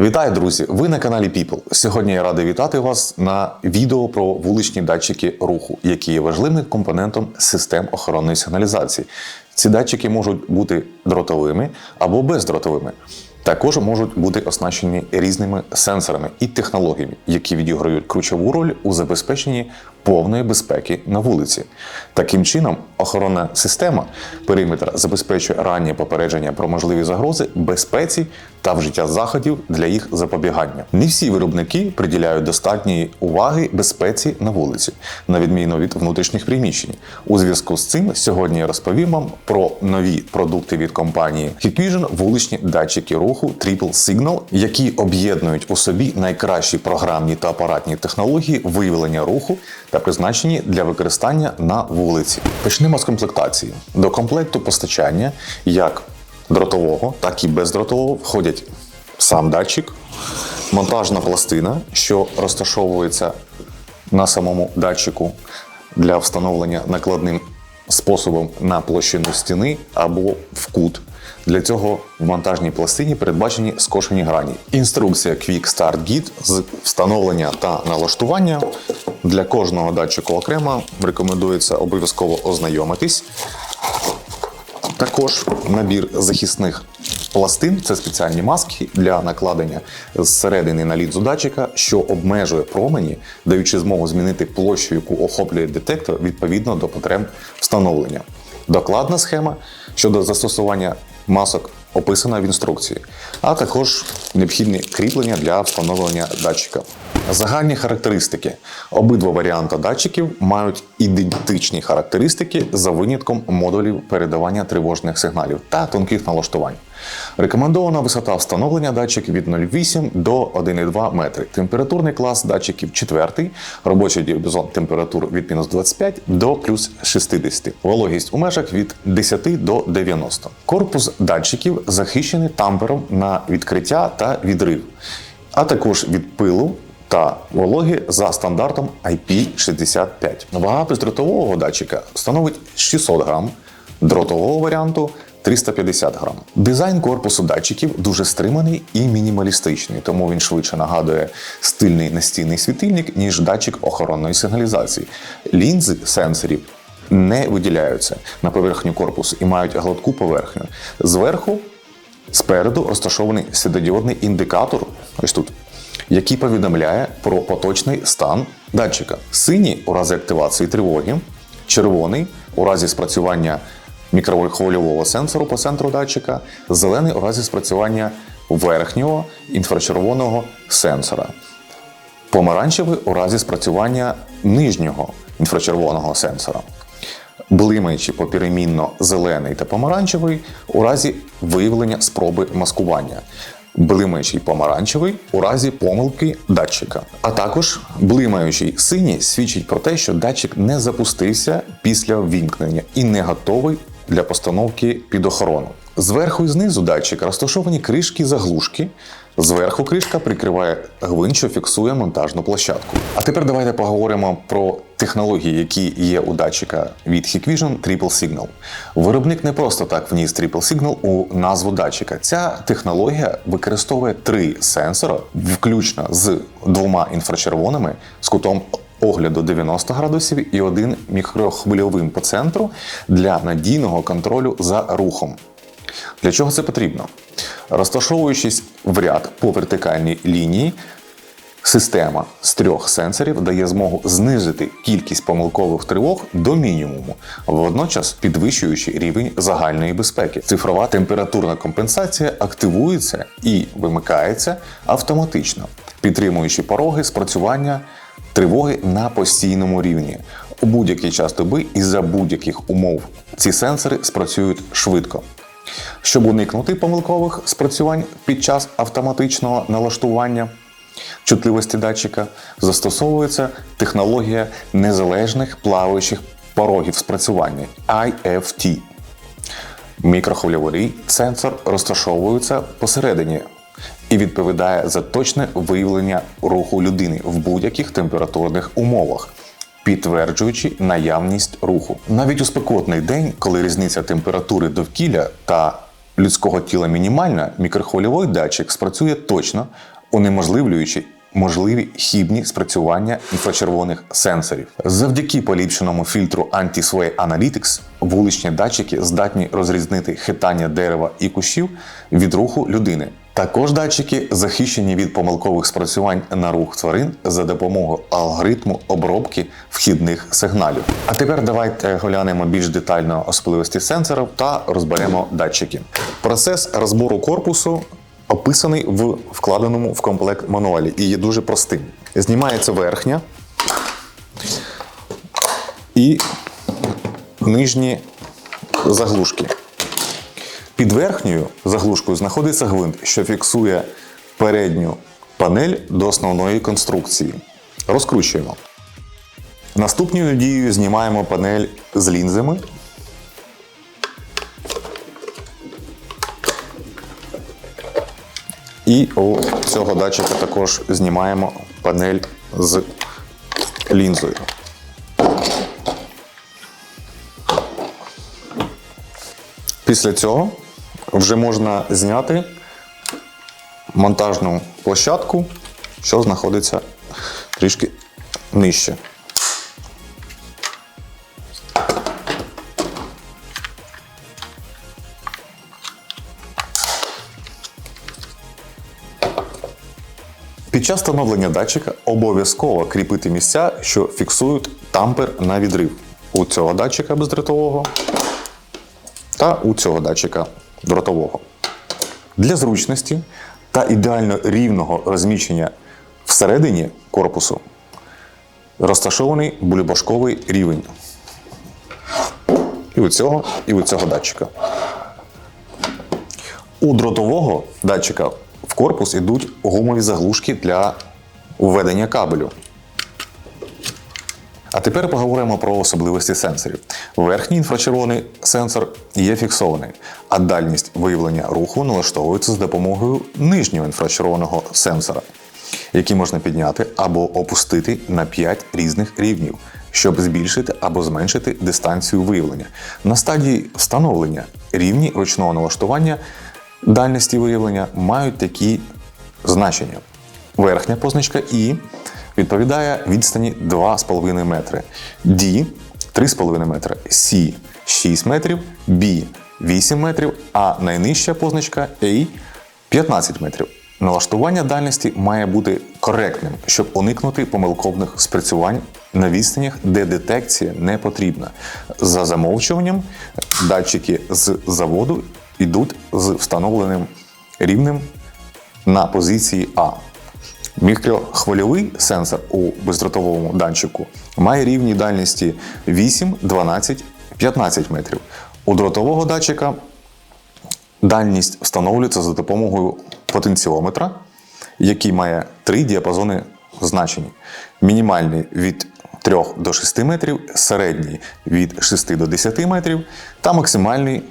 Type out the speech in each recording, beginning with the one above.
Вітаю, друзі! Ви на каналі People. Сьогодні я радий вітати вас на відео про вуличні датчики руху, які є важливим компонентом систем охоронної сигналізації. Ці датчики можуть бути дротовими або бездротовими. Також можуть бути оснащені різними сенсорами і технологіями, які відіграють ключову роль у забезпеченні повної безпеки на вулиці. Таким чином, охоронна система периметр забезпечує раннє попередження про можливі загрози безпеці та вжиття заходів для їх запобігання. Не всі виробники приділяють достатньої уваги безпеці на вулиці, на відміну від внутрішніх приміщень. У зв'язку з цим сьогодні я розповім вам про нові продукти від компанії Hikvision вуличні датчики руху Triple Signal, які об'єднують у собі найкращі програмні та апаратні технології виявлення руху та призначені для використання на вулиці. Почнемо з комплектації. До комплекту постачання як дротового, так і бездротового входять сам датчик, монтажна пластина, що розташовується на самому датчику для встановлення накладним способом на площину стіни або в кут. Для цього в монтажній пластині передбачені скошені грані. Інструкція Quick Start Guide з встановлення та налаштування. Для кожного датчику окремо рекомендується обов'язково ознайомитись. Також набір захисних пластин це спеціальні маски для накладення зсередини на лінзу датчика, що обмежує промені, даючи змогу змінити площу, яку охоплює детектор відповідно до потреб встановлення. Докладна схема щодо застосування масок описана в інструкції, а також необхідні кріплення для встановлення датчика. Загальні характеристики. Обидва варіанти датчиків мають ідентичні характеристики за винятком модулів передавання тривожних сигналів та тонких налаштувань. Рекомендована висота встановлення датчиків від 0,8 до 1,2 метри. Температурний клас датчиків 4, робочий діапазон температур від мінус 25 до плюс 60. Вологість у межах від 10 до 90. Корпус датчиків захищений тампером на відкриття та відрив, а також від пилу та вологи за стандартом IP65. Вага бездротового датчика становить 600 грам, дротового варіанту 350 грам. Дизайн корпусу датчиків дуже стриманий і мінімалістичний, тому він швидше нагадує стильний настінний світильник, ніж датчик охоронної сигналізації. Лінзи сенсорів не виділяються на поверхню корпусу і мають гладку поверхню. Зверху, спереду розташований світодіодний індикатор. Ось тут який повідомляє про поточний стан датчика. Синій у разі активації тривоги, червоний у разі спрацювання мікрохвильового сенсору по центру датчика, зелений у разі спрацювання верхнього інфрачервоного сенсора, помаранчевий у разі спрацювання нижнього інфрачервоного сенсора. Блимаючи поперемінно зелений та помаранчевий у разі виявлення спроби маскування блимаючий помаранчевий у разі помилки датчика. А також блимаючий синій свідчить про те, що датчик не запустився після ввімкнення і не готовий для постановки під охорону. Зверху і знизу датчика розташовані кришки заглушки. Зверху кришка прикриває гвинт, що фіксує монтажну площадку. А тепер давайте поговоримо про технології, які є у датчика від Hikvision Triple Signal. Виробник не просто так вніс Triple Signal у назву датчика. Ця технологія використовує три сенсора, включно з двома інфрачервоними з кутом огляду 90 градусів і один мікрохвильовим по центру для надійного контролю за рухом. Для чого це потрібно? Розташовуючись в ряд по вертикальній лінії, система з трьох сенсорів дає змогу знизити кількість помилкових тривог до мінімуму, водночас підвищуючи рівень загальної безпеки. Цифрова температурна компенсація активується і вимикається автоматично, підтримуючи пороги спрацювання тривоги на постійному рівні. У будь-який час доби і за будь-яких умов ці сенсори спрацюють швидко. Щоб уникнути помилкових спрацювань під час автоматичного налаштування чутливості датчика, застосовується технологія незалежних плаваючих порогів спрацювання IFT. Мікрохвильовий сенсор розташовується посередині і відповідає за точне виявлення руху людини в будь-яких температурних умовах підтверджуючи наявність руху. Навіть у спекотний день, коли різниця температури довкілля та людського тіла мінімальна, мікрохвильовий датчик спрацює точно, унеможливлюючи можливі хібні спрацювання інфрачервоних сенсорів. Завдяки поліпшеному фільтру Anti-Sway Analytics вуличні датчики здатні розрізнити хитання дерева і кущів від руху людини. Також датчики захищені від помилкових спрацювань на рух тварин за допомогою алгоритму обробки вхідних сигналів. А тепер давайте глянемо більш детально особливості сенсорів та розберемо датчики. Процес розбору корпусу описаний в вкладеному в комплект мануалі і є дуже простим. Знімається верхня і нижні заглушки. Під верхньою заглушкою знаходиться гвинт, що фіксує передню панель до основної конструкції. Розкручуємо. Наступною дією знімаємо панель з лінзами. І у цього датчика також знімаємо панель з лінзою. Після цього вже можна зняти монтажну площадку, що знаходиться трішки нижче. Під час встановлення датчика обов'язково кріпити місця, що фіксують тампер на відрив. У цього датчика бездротового та у цього датчика дротового. Для зручності та ідеально рівного розміщення всередині корпусу розташований бульбашковий рівень. І у цього, і у цього датчика. У дротового датчика в корпус йдуть гумові заглушки для введення кабелю. А тепер поговоримо про особливості сенсорів. Верхній інфрачервоний сенсор є фіксований, а дальність виявлення руху налаштовується з допомогою нижнього інфрачервоного сенсора, який можна підняти або опустити на 5 різних рівнів, щоб збільшити або зменшити дистанцію виявлення. На стадії встановлення рівні ручного налаштування дальності виявлення мають такі значення. Верхня позначка І відповідає відстані 2,5 метри, D 3,5 метри, C 6 метрів, B 8 метрів, а найнижча позначка A 15 метрів. Налаштування дальності має бути коректним, щоб уникнути помилкових спрацювань на відстанях, де детекція не потрібна. За замовчуванням, датчики з заводу йдуть з встановленим рівнем на позиції А. Мікрохвильовий сенсор у бездротовому датчику має рівні дальності 8, 12, 15 метрів. У дротового датчика дальність встановлюється за допомогою потенціометра, який має три діапазони значень: мінімальний від 3 до 6 метрів, середній від 6 до 10 метрів та максимальний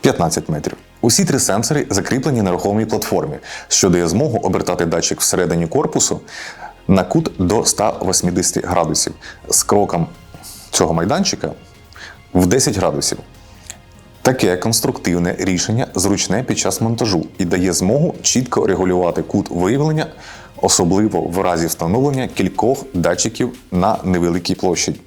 15 метрів. Усі три сенсори закріплені на рухомій платформі, що дає змогу обертати датчик всередині корпусу на кут до 180 градусів з кроком цього майданчика в 10 градусів. Таке конструктивне рішення зручне під час монтажу і дає змогу чітко регулювати кут виявлення, особливо в разі встановлення кількох датчиків на невеликій площі.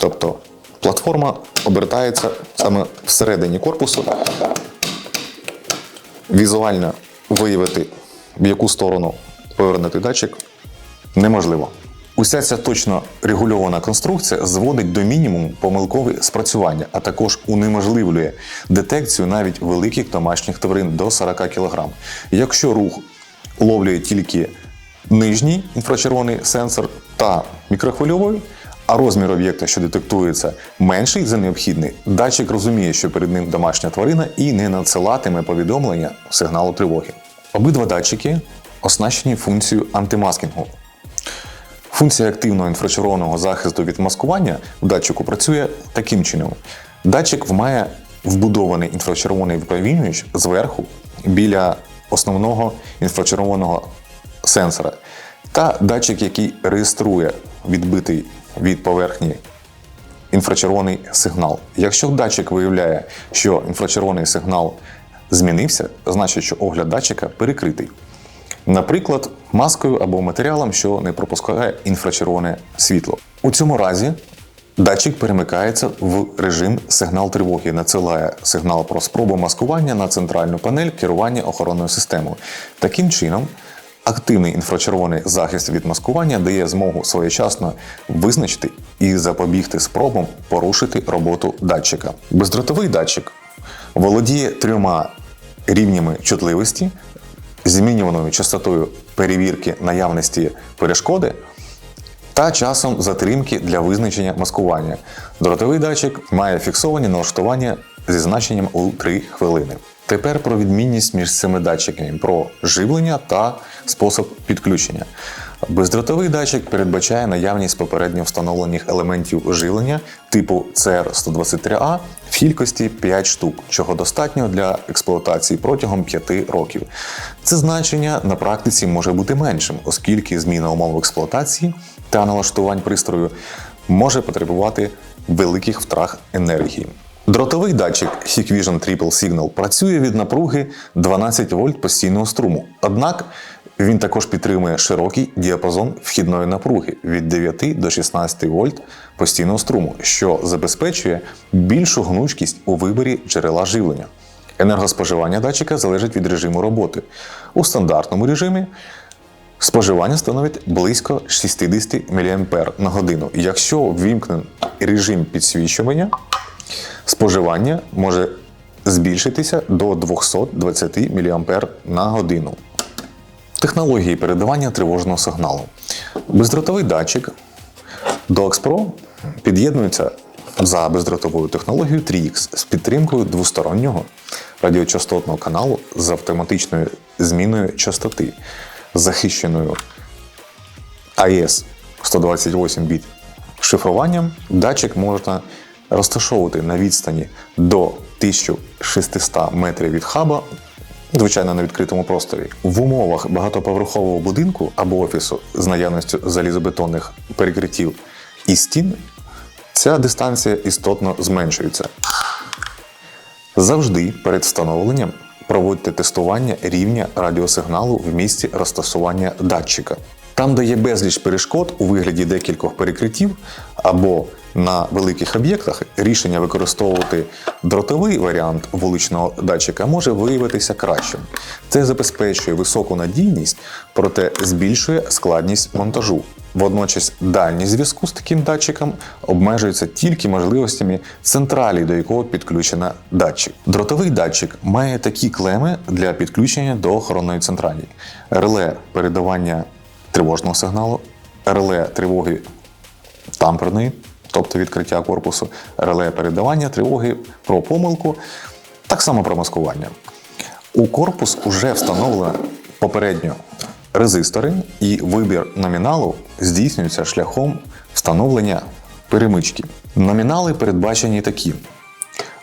Тобто платформа обертається саме всередині корпусу. Візуально виявити, в яку сторону повернути датчик, неможливо. Уся ця точно регульована конструкція зводить до мінімуму помилкові спрацювання, а також унеможливлює детекцію навіть великих домашніх тварин до 40 кг. Якщо рух ловлює тільки нижній інфрачервоний сенсор та мікрохвильовий, а розмір об'єкта, що детектується, менший за необхідний, датчик розуміє, що перед ним домашня тварина і не надсилатиме повідомлення сигналу тривоги. Обидва датчики оснащені функцією антимаскінгу. Функція активного інфрачервоного захисту від маскування в датчику працює таким чином: датчик має вбудований інфрачервоний випромінювач зверху біля основного інфрачервоного сенсора, та датчик, який реєструє відбитий від поверхні інфрачервоний сигнал. Якщо датчик виявляє, що інфрачервоний сигнал змінився, значить, що огляд датчика перекритий. Наприклад, маскою або матеріалом, що не пропускає інфрачервоне світло. У цьому разі датчик перемикається в режим сигнал тривоги, надсилає сигнал про спробу маскування на центральну панель керування охоронною системою. Таким чином, активний інфрачервоний захист від маскування дає змогу своєчасно визначити і запобігти спробам порушити роботу датчика. Бездротовий датчик володіє трьома рівнями чутливості, змінюваною частотою перевірки наявності перешкоди та часом затримки для визначення маскування. Дротовий датчик має фіксовані налаштування зі значенням у 3 хвилини. Тепер про відмінність між цими датчиками, про живлення та спосіб підключення. Бездротовий датчик передбачає наявність попередньо встановлених елементів живлення типу CR123A в кількості 5 штук, чого достатньо для експлуатації протягом 5 років. Це значення на практиці може бути меншим, оскільки зміна умов експлуатації та налаштувань пристрою може потребувати великих втрат енергії. Дротовий датчик Hikvision Triple Signal працює від напруги 12 вольт постійного струму. Однак він також підтримує широкий діапазон вхідної напруги від 9 до 16 вольт постійного струму, що забезпечує більшу гнучкість у виборі джерела живлення. Енергоспоживання датчика залежить від режиму роботи. У стандартному режимі споживання становить близько 60 мА на годину. Якщо ввімкнений режим підсвічування, споживання може збільшитися до 220 мА на годину. Технології передавання тривожного сигналу. Бездротовий датчик DOX Pro під'єднується за бездротовою технологією 3X з підтримкою двостороннього радіочастотного каналу з автоматичною зміною частоти, захищеною AES 128 біт шифруванням. Датчик можна розташовувати на відстані до 1600 метрів від хаба Звичайно, на відкритому просторі. В умовах багатоповерхового будинку або офісу з наявністю залізобетонних перекриттів і стін ця дистанція істотно зменшується. Завжди перед встановленням проводьте тестування рівня радіосигналу в місці розташування датчика. Там, де є безліч перешкод у вигляді декількох перекриттів або на великих об'єктах, рішення використовувати дротовий варіант вуличного датчика може виявитися кращим. Це забезпечує високу надійність, проте збільшує складність монтажу. Водночас дальність зв'язку з таким датчиком обмежується тільки можливостями централі, до якого підключена датчик. Дротовий датчик має такі клеми для підключення до охоронної централі: реле передавання тривожного сигналу, реле тривоги тамперної, тобто відкриття корпусу, реле передавання тривоги про помилку, так само про маскування. У корпус вже встановлено попередньо резистори, і вибір номіналу здійснюється шляхом встановлення перемички. Номінали передбачені такі: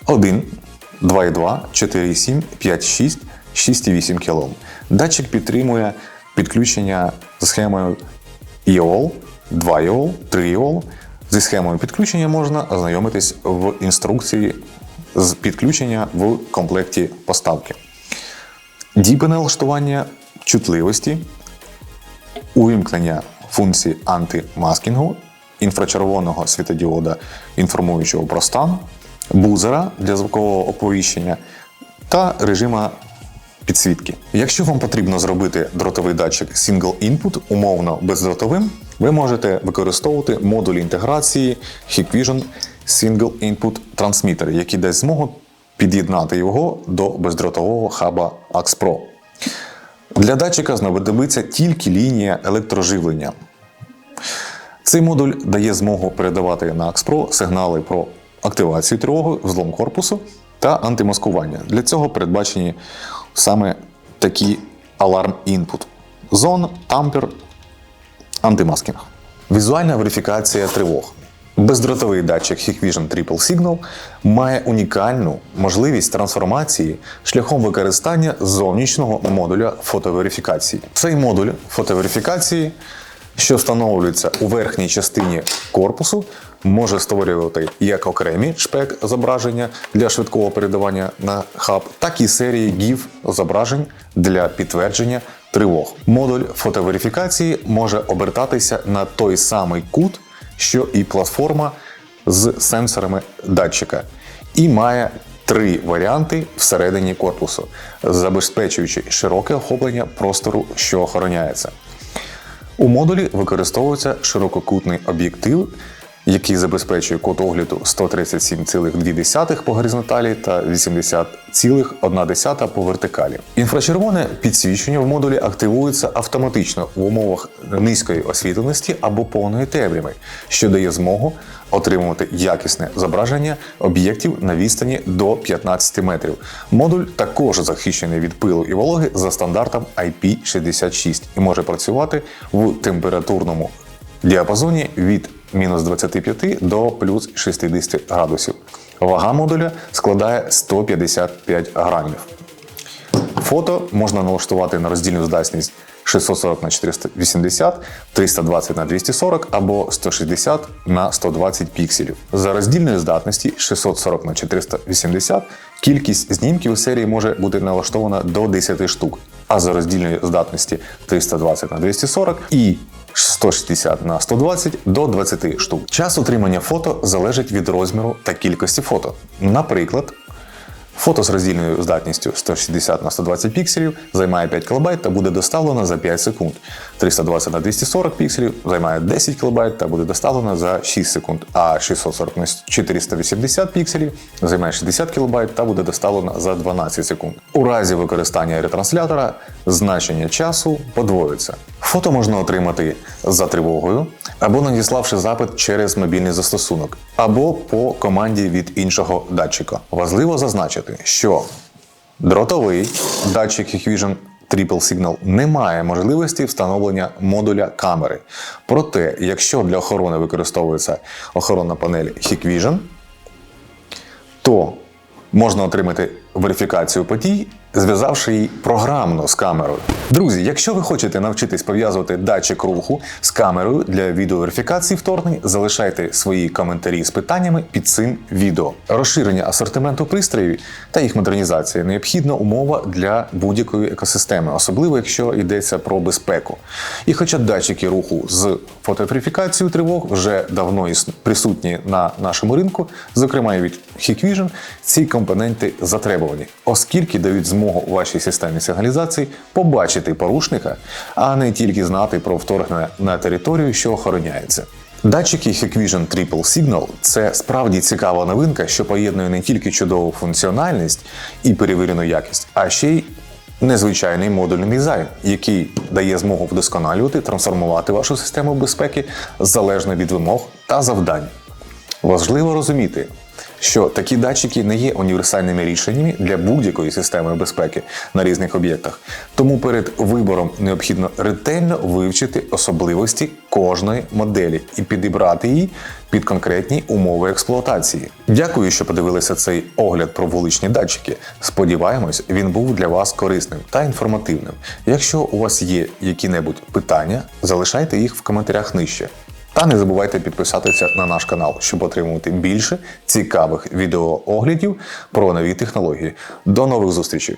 1, 2,2, 4,7, 5,6, 6,8 кОм. Датчик підтримує підключення з схемою EOL, 2 EOL, 3 EOL. Зі схемою підключення можна ознайомитись в інструкції з підключення в комплекті поставки. Діпи налаштування чутливості, увімкнення функції антимаскінгу, інфрачервоного світодіода, інформуючого про стан, бузера для звукового оповіщення та режима підсвітки. Якщо вам потрібно зробити дротовий датчик Single Input умовно бездротовим, ви можете використовувати модуль інтеграції Hikvision Single Input Transmitter, який дасть змогу під'єднати його до бездротового хаба AX Pro. Для датчика знадобиться тільки лінія електроживлення. Цей модуль дає змогу передавати на AX Pro сигнали про активацію тривоги, взлом корпусу та антимаскування. Для цього передбачені саме такі аларм інпут. Зон, тампер, антимаскінг. Візуальна верифікація тривог. Бездротовий датчик Hikvision Triple Signal має унікальну можливість трансформації шляхом використання зовнішнього модуля фотоверифікації. Цей модуль фотоверифікації, що встановлюється у верхній частині корпусу, може створювати як окремі шпек зображення для швидкого передавання на хаб, так і серії GIF зображень для підтвердження тривог. Модуль фотоверифікації може обертатися на той самий кут, що і платформа з сенсорами датчика, і має три варіанти всередині корпусу, забезпечуючи широке охоплення простору, що охороняється. У модулі використовується ширококутний об'єктив, який забезпечує кут огляду 137,2 по горизонталі та 80,1 по вертикалі. Інфрачервоне підсвічення в модулі активується автоматично в умовах низької освітленості або повної темряви, що дає змогу отримувати якісне зображення об'єктів на відстані до 15 метрів. Модуль також захищений від пилу і вологи за стандартом IP66 і може працювати в температурному діапазоні від мінус 25 до плюс 60 градусів. Вага модуля складає 155 грамів. Фото можна налаштувати на роздільну здатність 640 на 480, 320 на 240 або 160 на 120 пікселів. За роздільної здатності 640 на 480 кількість знімків у серії може бути налаштована до 10 штук, а за роздільної здатності 320 на 240 і 160 на 120 до 20 штук. Час отримання фото залежить від розміру та кількості фото. Наприклад, Фото з роздільною здатністю 160 на 120 пікселів займає 5 кБ та буде доставлено за 5 секунд. 320 на 240 пікселів займає 10 кБ та буде доставлено за 6 секунд. А 640 на 480 пікселів займає 60 кБ та буде доставлено за 12 секунд. У разі використання ретранслятора значення часу подвоюється. Фото можна отримати за тривогою або надіславши запит через мобільний застосунок, або по команді від іншого датчика. Важливо зазначити, що дротовий датчик Hikvision Triple Signal не має можливості встановлення модуля камери. Проте, якщо для охорони використовується охоронна панель Hikvision, то можна отримати верифікацію подій, зв'язавши її програмно з камерою. Друзі, якщо ви хочете навчитись пов'язувати датчик руху з камерою для відеоверифікації вторгнень, залишайте свої коментарі з питаннями під цим відео. Розширення асортименту пристроїв та їх модернізація необхідна умова для будь-якої екосистеми, особливо якщо йдеться про безпеку. І хоча датчики руху з фотоверифікацією тривог вже давно присутні на нашому ринку, зокрема від Hikvision, ці компоненти затребувані, оскільки дають змогу вашій системі сигналізації побачити порушника, а не тільки знати про вторгнення на територію, що охороняється. Датчики Hikvision Triple Signal – це справді цікава новинка, що поєднує не тільки чудову функціональність і перевірену якість, а ще й незвичайний модульний дизайн, який дає змогу вдосконалювати, трансформувати вашу систему безпеки залежно від вимог та завдань. Важливо розуміти, що такі датчики не є універсальними рішеннями для будь-якої системи безпеки на різних об'єктах. Тому перед вибором необхідно ретельно вивчити особливості кожної моделі і підібрати її під конкретні умови експлуатації. Дякую, що подивилися цей огляд про вуличні датчики. Сподіваємось, він був для вас корисним та інформативним. Якщо у вас є які-небудь питання, залишайте їх в коментарях нижче. Та не забувайте підписатися на наш канал, щоб отримувати більше цікавих відеооглядів про нові технології. До нових зустрічей!